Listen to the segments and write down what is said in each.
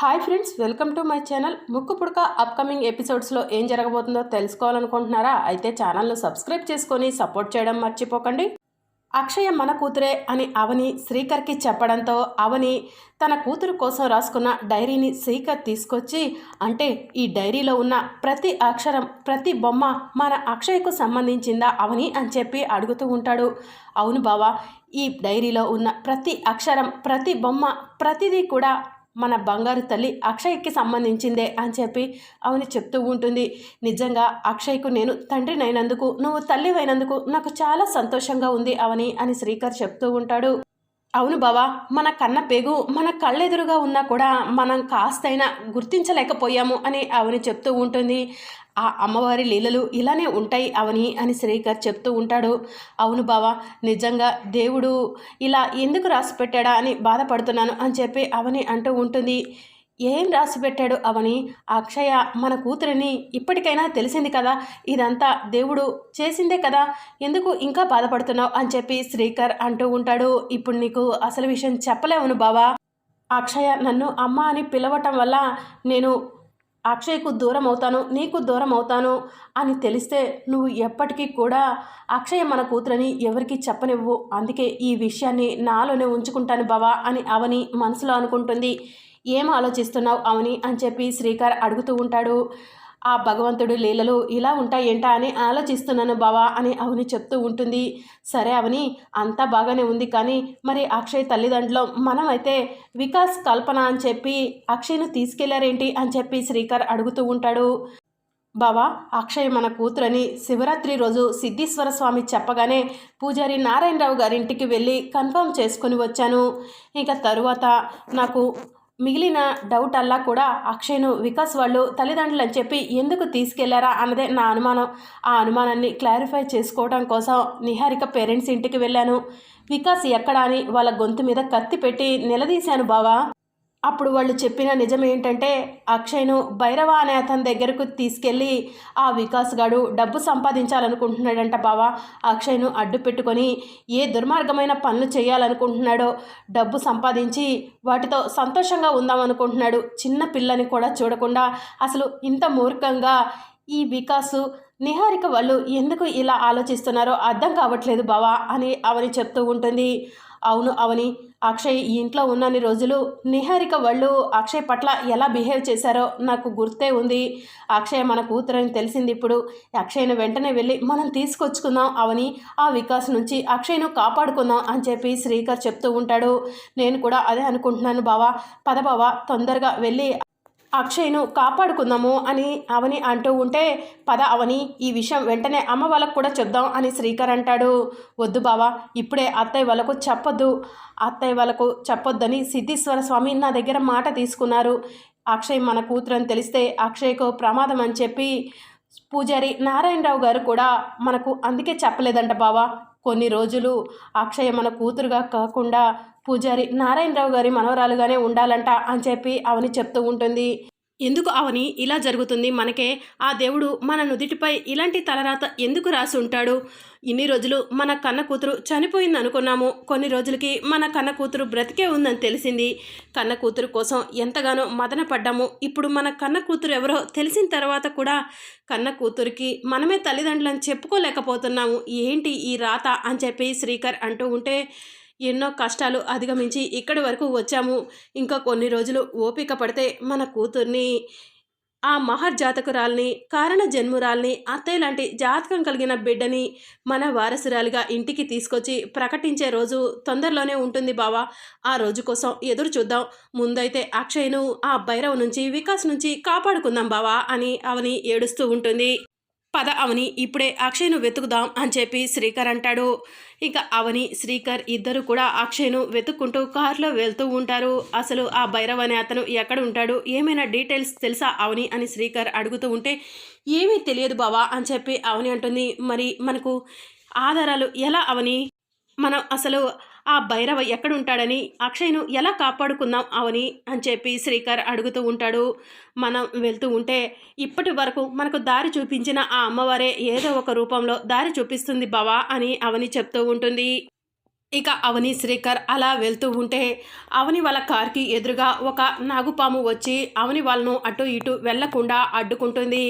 Hi friends welcome to my channel. ముక్కు పుడక upcoming ఎపిసోడ్స్లో ఏం జరగబోతుందో తెలుసుకోవాలనుకుంటున్నారా? అయితే ఛానల్ను సబ్స్క్రైబ్ చేసుకొని సపోర్ట్ చేయడం మర్చిపోకండి. అక్షయ మన కూతురే అని అవని శ్రీకర్కి చెప్పడంతో అవని తన కూతురు కోసం రాసుకున్న డైరీని శ్రీకర్ తీసుకొచ్చి అంటే ఈ డైరీలో ఉన్న ప్రతి అక్షరం ప్రతి బొమ్మ మన అక్షయ్కు సంబంధించిందా అవని అని చెప్పి అడుగుతూ ఉంటాడు. అవును బావా ఈ డైరీలో ఉన్న ప్రతి అక్షరం ప్రతి బొమ్మ ప్రతిదీ కూడా మన బంగారు తల్లి అక్షయ్కి సంబంధించిందే అని చెప్పి అవని చెప్తూ ఉంటుంది. నిజంగా అక్షయ్కు నేను తండ్రినైనందుకు నువ్వు తల్లివైనందుకు నాకు చాలా సంతోషంగా ఉంది అవని అని శ్రీకర్ చెప్తూ ఉంటాడు. అవును బావా మన కన్న పేగు మన కళ్ళెదురుగా ఉన్నా కూడా మనం కాస్తైనా గుర్తించలేకపోయాము అని అవని చెప్తూ ఉంటుంది. ఆ అమ్మవారి లీలలు ఇలానే ఉంటాయి అవని అని శ్రీకర్ చెప్తూ ఉంటాడు. అవును బావా నిజంగా దేవుడు ఇలా ఎందుకు రాసి పెట్టాడా అని బాధపడుతున్నాను అని చెప్పి అవని అంటూ ఉంటుంది. ఏం రాసి పెట్టాడు అవని? అక్షయ మన కూతురిని ఇప్పటికైనా తెలిసింది కదా? ఇదంతా దేవుడు చేసిందే కదా? ఎందుకు ఇంకా బాధపడుతున్నావు అని చెప్పి శ్రీకర్ అంటూ ఉంటాడు. ఇప్పుడు నీకు అసలు విషయం చెప్పలేవును బావా. అక్షయ నన్ను అమ్మ అని పిలవటం వల్ల నేను అక్షయ్కు దూరం అవుతాను నీకు దూరం అవుతాను అని తెలిస్తే నువ్వు ఎప్పటికీ కూడా అక్షయ మన కూతురని ఎవరికి చెప్పనివ్వు. అందుకే ఈ విషయాన్ని నాలోనే ఉంచుకుంటాను బావా అని అవని మనసులో అనుకుంటుంది. ఏం ఆలోచిస్తున్నావు అవని అని చెప్పి శ్రీకర్ అడుగుతూ ఉంటాడు. ఆ భగవంతుడు లీలలు ఇలా ఉంటాయేంటా అని ఆలోచిస్తున్నాను బావా అని అవని చెప్తూ ఉంటుంది. సరే అవని అంతా బాగానే ఉంది కానీ మరి అక్షయ్ తల్లిదండ్రులు మనమైతే వికాస్ కల్పన అని చెప్పి అక్షయ్ను తీసుకెళ్ళారేంటి అని చెప్పి శ్రీకర్ అడుగుతూ ఉంటాడు. బావా అక్షయ్ మన కూతురని శివరాత్రి రోజు సిద్ధీశ్వర స్వామి చెప్పగానే పూజారి నారాయణరావు గారింటికి వెళ్ళి కన్ఫర్మ్ చేసుకుని వచ్చాను. ఇంకా తరువాత నాకు మిగిలిన డౌట్ అల్లా కూడా అక్షయ్ను వికాస్ వాళ్ళు తల్లిదండ్రులు అని చెప్పి ఎందుకు తీసుకెళ్ళారా అన్నదే నా అనుమానం. ఆ అనుమానాన్ని క్లారిఫై చేసుకోవడం కోసం నిహారిక పేరెంట్స్ ఇంటికి వెళ్ళాను. వికాస్ ఎక్కడా అని వాళ్ళ గొంతు మీద కత్తి పెట్టి నిలదీశాను బావా. అప్పుడు వాళ్ళు చెప్పిన నిజం ఏంటంటే అక్షయ్ను భైరవ అనే అతని దగ్గరకు తీసుకెళ్ళి ఆ వికాస్ గాడు డబ్బు సంపాదించాలనుకుంటున్నాడంట బావా. అక్షయ్ను అడ్డు పెట్టుకొని ఏ దుర్మార్గమైన పనులు చేయాలనుకుంటున్నాడో డబ్బు సంపాదించి వాటితో సంతోషంగా ఉందామనుకుంటున్నాడు. చిన్న పిల్లని కూడా చూడకుండా అసలు ఇంత మూర్ఖంగా ఈ వికాసు నిహారిక వాళ్ళు ఎందుకు ఇలా ఆలోచిస్తున్నారో అర్థం కావట్లేదు బావా అని అవని చెప్తూ ఉంటుంది. అవును అవని. అక్షయ్ ఈ ఇంట్లో ఉన్నన్ని రోజులు నిహారిక వాళ్ళు అక్షయ్ పట్ల ఎలా బిహేవ్ చేశారో నాకు గుర్తే ఉంది. అక్షయ్ మన కూతురని తెలిసింది ఇప్పుడు. అక్షయ్ను వెంటనే వెళ్ళి మనం తీసుకొచ్చుకుందాం అవని. ఆ వికాస్ నుంచి అక్షయ్ను కాపాడుకుందాం అని చెప్పి శ్రీకర్ చెప్తూ ఉంటాడు. నేను కూడా అదే అనుకుంటున్నాను బావా. పద బావా తొందరగా వెళ్ళి అక్షయ్ను కాపాడుకుందాము అని అవని అంటూ ఉంటే పద అవని ఈ విషయం వెంటనే అమ్మ వాళ్ళకు కూడా చెప్దాం అని శ్రీకర్ అంటాడు. వద్దు బావా ఇప్పుడే అత్తయ్య వాళ్ళకు చెప్పొద్దు. అత్తయ్య వాళ్ళకు చెప్పొద్దని సిద్ధీశ్వర స్వామి నా దగ్గర మాట తీసుకున్నారు. అక్షయ్ మన కూతురు అని తెలిస్తే అక్షయ్కు ప్రమాదం అని చెప్పి పూజారి నారాయణరావు గారు కూడా మనకు అందుకే చెప్పలేదంట బావా. కొన్ని రోజులు అక్షయ మన కూతురుగా కాకుండా పూజారి నారాయణరావు గారి మనవరాలుగానే ఉండాలంట అని చెప్పి అవని చెప్తూ ఉంటుంది. ఎందుకు అవని? ఇలా జరుగుతుంది. మనకే ఆ దేవుడు మన నుదిటిపై ఇలాంటి తలరాత ఎందుకు రాసి ఉంటాడు? ఇన్ని రోజులు మన కన్న కూతురు చనిపోయింది అనుకున్నాము. కొన్ని రోజులకి మన కన్న కూతురు బ్రతికే ఉందని తెలిసింది. కన్న కూతురు కోసం ఎంతగానో మదన పడ్డాము. ఇప్పుడు మన కన్న కూతురు ఎవరో తెలిసిన తర్వాత కూడా కన్న కూతురికి మనమే తల్లిదండ్రులను చెప్పుకోలేకపోతున్నాము. ఏంటి ఈ రాత అని చెప్పి శ్రీకర్ అంటూ ఉంటే ఎన్నో కష్టాలు అధిగమించి ఇక్కడి వరకు వచ్చాము. ఇంకా కొన్ని రోజులు ఓపిక పడితే మన కూతుర్ని ఆ మహర్జాతకురాల్ని కారణ జన్మురాల్ని అత్తయ్య లాంటి జాతకం కలిగిన బిడ్డని మన వారసురాలిగా ఇంటికి తీసుకొచ్చి ప్రకటించే రోజు తొందరలోనే ఉంటుంది బావా. ఆ రోజు కోసం ఎదురు చూద్దాం. ముందైతే అక్షయ్ను ఆ భైరవ్ నుంచి వికాస్ నుంచి కాపాడుకుందాం బావా అని అవని ఏడుస్తూ ఉంటుంది. పద అవని ఇప్పుడే అక్షయ్ను వెతుకుదాం అని చెప్పి శ్రీకర్ అంటాడు. ఇక అవని శ్రీకర్ ఇద్దరు కూడా అక్షయ్ను వెతుక్కుంటూ కారులో వెళ్తూ ఉంటారు. అసలు ఆ భైరవ్ అనే అతను ఎక్కడ ఉంటాడు? ఏమైనా డీటెయిల్స్ తెలుసా అవని అని శ్రీకర్ అడుగుతూ ఉంటే ఏమీ తెలియదు బావా అని చెప్పి అవని అంటుంది. మరి మనకు ఆధారాలు ఎలా అవని? మనం అసలు ఆ భైరవ ఎక్కడుంటాడని అక్షయ్ను ఎలా కాపాడుకుందాం అవని అని చెప్పి శ్రీకర్ అడుగుతూ ఉంటాడు. మనం వెళ్తూ ఉంటే ఇప్పటి వరకు మనకు దారి చూపించిన ఆ అమ్మవారే ఏదో ఒక రూపంలో దారి చూపిస్తుంది బావా అని అవని చెప్తూ ఉంటుంది. ఇక అవని శ్రీకర్ అలా వెళ్తూ ఉంటే అవని వాళ్ళ కార్కి ఎదురుగా ఒక నాగుపాము వచ్చి అవని వాళ్ళను అటు ఇటు వెళ్ళకుండా అడ్డుకుంటుంది.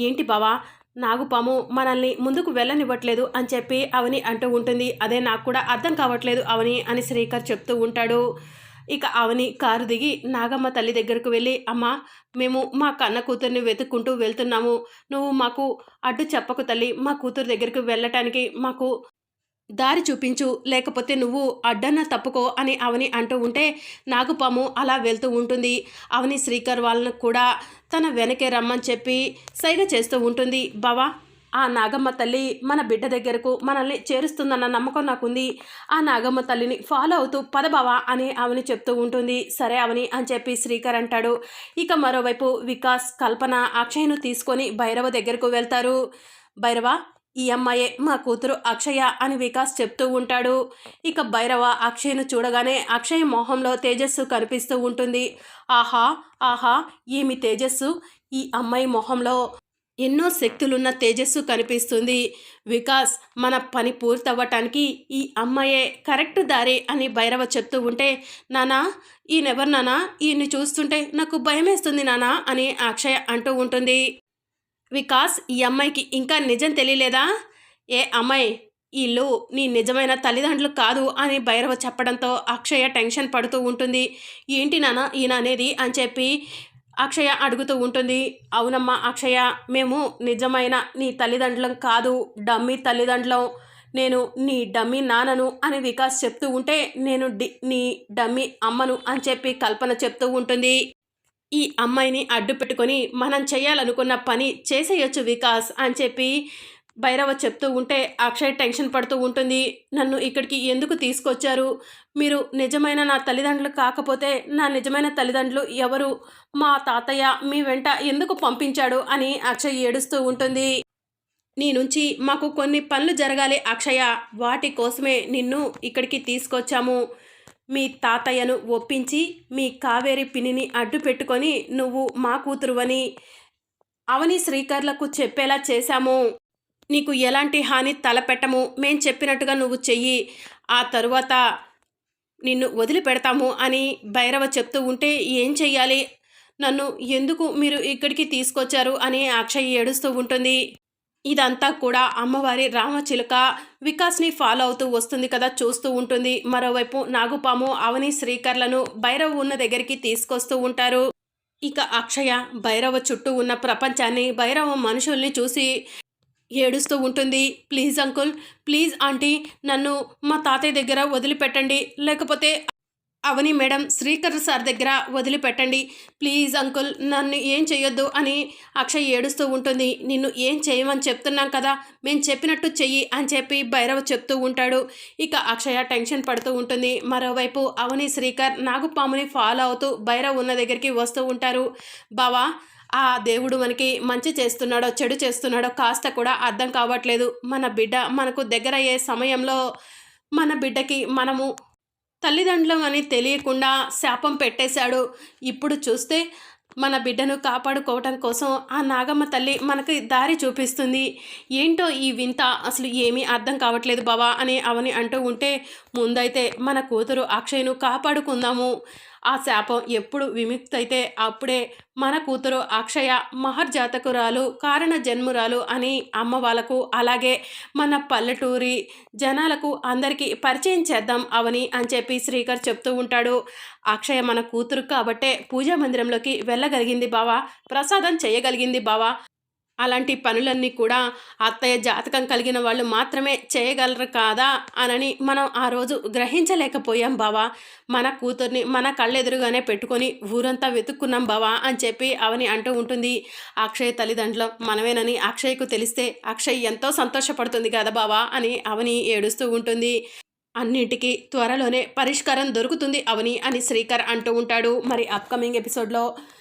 ఏంటి బావా? నాగుపాము మనల్ని ముందుకు వెళ్ళనివ్వట్లేదు అని చెప్పి అవని అంటూ ఉంటుంది. అదే నాకు కూడా అర్థం కావట్లేదు అవని అని శ్రీకర్ చెప్తూ ఉంటాడు. ఇక అవని కారు దిగి నాగమ్మ తల్లి దగ్గరకు వెళ్ళి అమ్మ మేము మా కన్న కూతుర్ని వెతుక్కుంటూ వెళ్తున్నాము. నువ్వు మాకు అడ్డు చెప్పకు తల్లి. మా కూతురు దగ్గరికి వెళ్ళటానికి మాకు దారి చూపించు లేకపోతే నువ్వు అడ్డన్న తప్పుకో అని అవని అంటూ ఉంటే నాగుపాము అలా వెళ్తూ ఉంటుంది. అవని శ్రీకర్ వాళ్ళను కూడా తన వెనకే రమ్మని చెప్పి సైగ చేస్తూ ఉంటుంది. బావా ఆ నాగమ్మ తల్లి మన బిడ్డ దగ్గరకు మనల్ని చేరుస్తుందన్న నమ్మకం నాకుంది. ఆ నాగమ్మ తల్లిని ఫాలో అవుతూ పదబావా అని అవని చెప్తూ ఉంటుంది. సరే అవని అని చెప్పి శ్రీకర్ అంటాడు. ఇక మరోవైపు వికాస్ కల్పన అక్షయ్ను తీసుకొని భైరవ దగ్గరకు వెళ్తారు. భైరవ ఈ అమ్మాయే మా కూతురు అక్షయ అని వికాస్ చెప్తూ ఉంటాడు. ఇక భైరవ అక్షయ్ను చూడగానే అక్షయ్ మొహంలో తేజస్సు కనిపిస్తూ ఉంటుంది. ఆహా ఆహా ఏమి తేజస్సు? ఈ అమ్మాయి మొహంలో ఎన్నో శక్తులున్న తేజస్సు కనిపిస్తుంది. వికాస్ మన పని పూర్తవ్వటానికి ఈ అమ్మాయే కరెక్ట్ దారి అని భైరవ చెప్తూ ఉంటే నానా ఈయనెవరు నానా? ఈయన్ని చూస్తుంటే నాకు భయమేస్తుంది నానా? అని అక్షయ అంటూ ఉంటుంది. వికాస్ ఈ అమ్మాయికి ఇంకా నిజం తెలియలేదా? ఏ అమ్మాయి? వీళ్ళు నీ నిజమైన తల్లిదండ్రులు కాదు అని భైరవ చెప్పడంతో అక్షయ టెన్షన్ పడుతూ ఉంటుంది. ఏంటి నాన్న ఈయన అనేది అని చెప్పి అక్షయ అడుగుతూ ఉంటుంది. అవునమ్మా అక్షయ మేము నిజమైన నీ తల్లిదండ్రులం కాదు. డమ్మీ తల్లిదండ్రులం. నేను నీ డమ్మీ నాన్నను అని వికాస్ చెప్తూ ఉంటే నేను డి నీ డమ్మీ అమ్మను అని చెప్పి కల్పన చెప్తూ ఉంటుంది. ఈ అమ్మాయిని అడ్డు పెట్టుకొని మనం చేయాలనుకున్న పని చేసేయచ్చు వికాస్ అని చెప్పి భైరవ చెప్తూ ఉంటే అక్షయ్ టెన్షన్ పడుతూ ఉంటుంది. నన్ను ఇక్కడికి ఎందుకు తీసుకొచ్చారు? మీరు నిజమైన నా తల్లిదండ్రులు కాకపోతే నా నిజమైన తల్లిదండ్రులు ఎవరు? మా తాతయ్య మీ వెంట ఎందుకు పంపించాడు? అని అక్షయ్ ఏడుస్తూ ఉంటుంది. నీ నుంచి మాకు కొన్ని పనులు జరగాలి అక్షయ. వాటి కోసమే నిన్ను ఇక్కడికి తీసుకొచ్చాము. మీ తాతయ్యను ఒప్పించి మీ కావేరి పిన్నిని అడ్డు పెట్టుకొని నువ్వు మా కూతురువని అవని శ్రీకర్లకు చెప్పేలా చేశాము. నీకు ఎలాంటి హాని తలపెట్టము. మేం చెప్పినట్టుగా నువ్వు చెయ్యి. ఆ తరువాత నిన్ను వదిలిపెడతాము అని భైరవ చెప్తూ ఉంటే ఏం చెయ్యాలి? నన్ను ఎందుకు మీరు ఇక్కడికి తీసుకొచ్చారు? అని అక్షయ్ ఏడుస్తూ ఉంటుంది. ఇదంతా కూడా అమ్మవారి రామచిలుక వికాస్ని ఫాలో అవుతూ వస్తుంది కదా చూస్తూ ఉంటుంది. మరోవైపు నాగుపాము అవని శ్రీకర్లను భైరవ్ ఉన్న దగ్గరికి తీసుకొస్తూ ఉంటారు. ఇక అక్షయ భైరవ చుట్టూ ఉన్న ప్రపంచాన్ని భైరవ మనుషుల్ని చూసి ఏడుస్తూ ఉంటుంది. ప్లీజ్ అంకుల్ ప్లీజ్ ఆంటీ నన్ను మా తాతయ్య దగ్గర వదిలిపెట్టండి. లేకపోతే అవని మేడం శ్రీకర్ సార్ దగ్గర వదిలిపెట్టండి. ప్లీజ్ అంకుల్ నన్ను ఏం చేయొద్దు అని అక్షయ్ ఏడుస్తూ ఉంటుంది. నిన్ను ఏం చేయమని చెప్తున్నాం కదా మేము చెప్పినట్టు చెయ్యి అని చెప్పి భైరవ్ చెప్తూ ఉంటాడు. ఇక అక్షయ టెన్షన్ పడుతూ ఉంటుంది. మరోవైపు అవని శ్రీకర్ నాగుపాముని ఫాలో అవుతూ భైరవ్ ఉన్న దగ్గరికి వస్తూ ఉంటారు. బావా ఆ దేవుడు మనకి మంచి చేస్తున్నాడో చెడు చేస్తున్నాడో కాస్త కూడా అర్థం కావట్లేదు. మన బిడ్డ మనకు దగ్గరయ్యే సమయంలో మన బిడ్డకి మనము తల్లిదండ్రులం అని తెలియకుండా శాపం పెట్టేశాడు. ఇప్పుడు చూస్తే మన బిడ్డను కాపాడుకోవటం కోసం ఆ నాగమ్మ తల్లి మనకి దారి చూపిస్తుంది. ఏంటో ఈ వింత? అసలు ఏమీ అర్థం కావట్లేదు బావా అని అవని అంటూ ఉంటే ముందైతే మన కూతురు అక్షయ్ను కాపాడుకుందాము. ఆ శాపం ఎప్పుడు విముక్తైతే అప్పుడే మన కూతురు అక్షయ మహర్జాతకురాలు కారణ జన్మురాలు అని అమ్మ వాళ్ళకు అలాగే మన పల్లెటూరి జనాలకు అందరికీ పరిచయం చేద్దాం అవని అని చెప్పి శ్రీకర్ చెప్తూ ఉంటాడు. అక్షయ మన కూతురు కాబట్టే పూజా మందిరంలోకి వెళ్ళగలిగింది బావా ప్రసాదం చేయగలిగింది బావా. అలాంటి పనులన్నీ కూడా అత్తయ్య జాతకం కలిగిన వాళ్ళు మాత్రమే చేయగలరు కాదా అనని మనం ఆ రోజు గ్రహించలేకపోయాం బావా. మన కూతుర్ని మన కళ్ళెదురుగానే పెట్టుకొని ఊరంతా వెతుక్కున్నాం బావా అని చెప్పి అవని అంటూ ఉంటుంది. అక్షయ్ తల్లిదండ్రులు మనమేనని అక్షయ్కు తెలిస్తే అక్షయ్ ఎంతో సంతోషపడుతుంది కదా బావా అని అవని ఏడుస్తూ ఉంటుంది. అన్నింటికి త్వరలోనే పరిష్కారం దొరుకుతుంది అవని అని శ్రీకర్ అంటూ ఉంటాడు. మరి అప్కమింగ్ ఎపిసోడ్లో